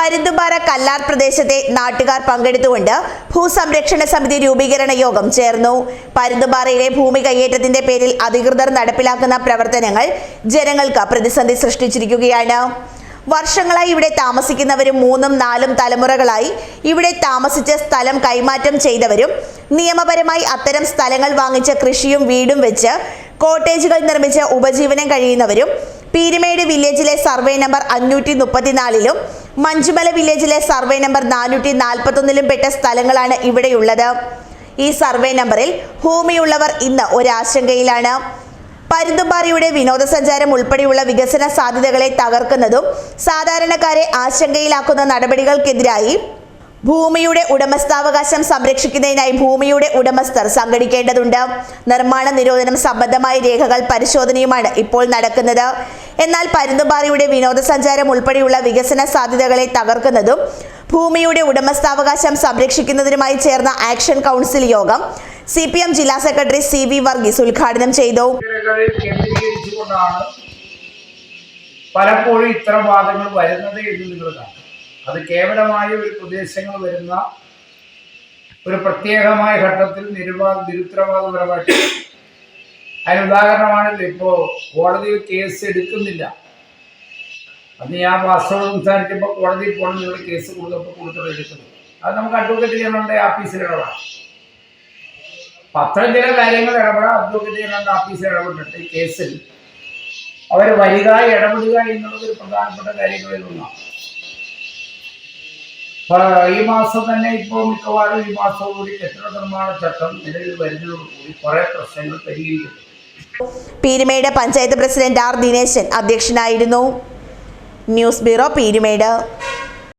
പരുന്തുംപാറ കല്ലാർ പ്രദേശത്തെ നാട്ടുകാർ പങ്കെടുത്തുകൊണ്ട് ഭൂസംരക്ഷണ സമിതി രൂപീകരണ യോഗം ചേർന്നു. പരുന്തുംപാറയിലെ ഭൂമി കയ്യേറ്റത്തിന്റെ പേരിൽ അധികൃതർ നടപ്പിലാക്കുന്ന പ്രവർത്തനങ്ങൾ ജനങ്ങൾക്ക് പ്രതിസന്ധി സൃഷ്ടിച്ചിരിക്കുകയാണ്. വർഷങ്ങളായി ഇവിടെ താമസിക്കുന്നവരും മൂന്നും നാലും തലമുറകളായി ഇവിടെ താമസിച്ച് സ്ഥലം കൈമാറ്റം ചെയ്തവരും നിയമപരമായി അത്തരം സ്ഥലങ്ങൾ വാങ്ങിച്ച കൃഷിയും വീടും വെച്ച് കോട്ടേജുകൾ നിർമ്മിച്ച് ഉപജീവനം കഴിയുന്നവരും പീരുമേട് വില്ലേജിലെ സർവേ നമ്പർ അഞ്ഞൂറ്റി മുപ്പത്തിനാലിലും മഞ്ചുമല വില്ലേജിലെ സർവേ നമ്പർ നാനൂറ്റി നാൽപ്പത്തൊന്നിലും പെട്ട സ്ഥലങ്ങളാണ് ഇവിടെയുള്ളത്. ഈ സർവേ നമ്പറിൽ ഭൂമിയുള്ളവർ ഇന്ന് ഒരാശങ്കയിലാണ്. പരുന്തുംപാറയുടെ വിനോദസഞ്ചാരം ഉൾപ്പെടെയുള്ള വികസന സാധ്യതകളെ തകർക്കുന്നതും സാധാരണക്കാരെ ആശങ്കയിലാക്കുന്ന നടപടികൾക്കെതിരായി ഭൂമിയുടെ ഉടമസ്ഥാവകാശം സംരക്ഷിക്കുന്നതിനായി ഭൂമിയുടെ ഉടമസ്ഥർ സംഘടിക്കേണ്ടതുണ്ട്. നിർമ്മാണ നിരോധനം സംബന്ധമായ രേഖകൾ പരിശോധനയുമാണ് ഇപ്പോൾ നടക്കുന്നത്. എന്നാൽ പരുന്തുംപാറയുടെ വിനോദസഞ്ചാരം ഉൾപ്പെടെയുള്ള വികസന സാധ്യതകളെ തകർക്കുന്നതും ഭൂമിയുടെ ഉടമസ്ഥാവകാശം സംരക്ഷിക്കുന്നതിനുമായി ചേർന്ന ആക്ഷൻ കൗൺസിൽ യോഗം സി പി എം ജില്ലാ സെക്രട്ടറി സി വി വർഗീസ് ഉദ്ഘാടനം ചെയ്തു. പലപ്പോഴും ഇത്തരം വാദങ്ങൾ വരുന്നത് എന്ന് നിങ്ങൾ കാണും അത് കേവലമായ ഒരു പ്രദേശങ്ങൾ വരുന്ന ഒരു പ്രത്യേകമായ ഘട്ടത്തിൽ നിരുവാ നിരുത്തരവാദപരമായിട്ട് അതിന് ഉദാഹരണമാണല്ലോ ഇപ്പോൾ കോടതിയിൽ കേസ് എടുക്കുന്നില്ല. അന്ന് ഞാൻ വാസ്തവം സംസാരിച്ചപ്പോൾ കോടതി പോകണം നിങ്ങൾ കേസ് കൊടുത്തപ്പോൾ കൊടുത്തത് എടുക്കുന്നത് അത് നമുക്ക് അഡ്വക്കേറ്റ് ജനറലിന്റെ ഇടപെടാം അപ്പം ചില കാര്യങ്ങൾ ഇടപെടാം അഡ്വക്കേറ്റ് ജനറലിന്റെ ഓഫീസിൽ ഇടപെട്ടിട്ട് ഈ കേസിൽ അവർ വരിക ഇടപെടുക എന്നുള്ളത് ഒരു പ്രധാനപ്പെട്ട കാര്യങ്ങളിൽ ഒന്നാണ്. ഈ മാസം തന്നെ ഇപ്പോൾ മിക്കവാറും ഈ മാസത്തോടുകൂടി കെട്ടിട നിർമ്മാണ ചട്ടം നിലവിൽ വരുന്നതോടുകൂടി കുറേ പ്രശ്നങ്ങൾ പരിഹരിക്കപ്പെട്ടു പീരുമേട് പഞ്ചായത്ത് പ്രസിഡന്റ് ആർ ദിനേശൻ അധ്യക്ഷനായിരുന്നു. News bureau Peermade.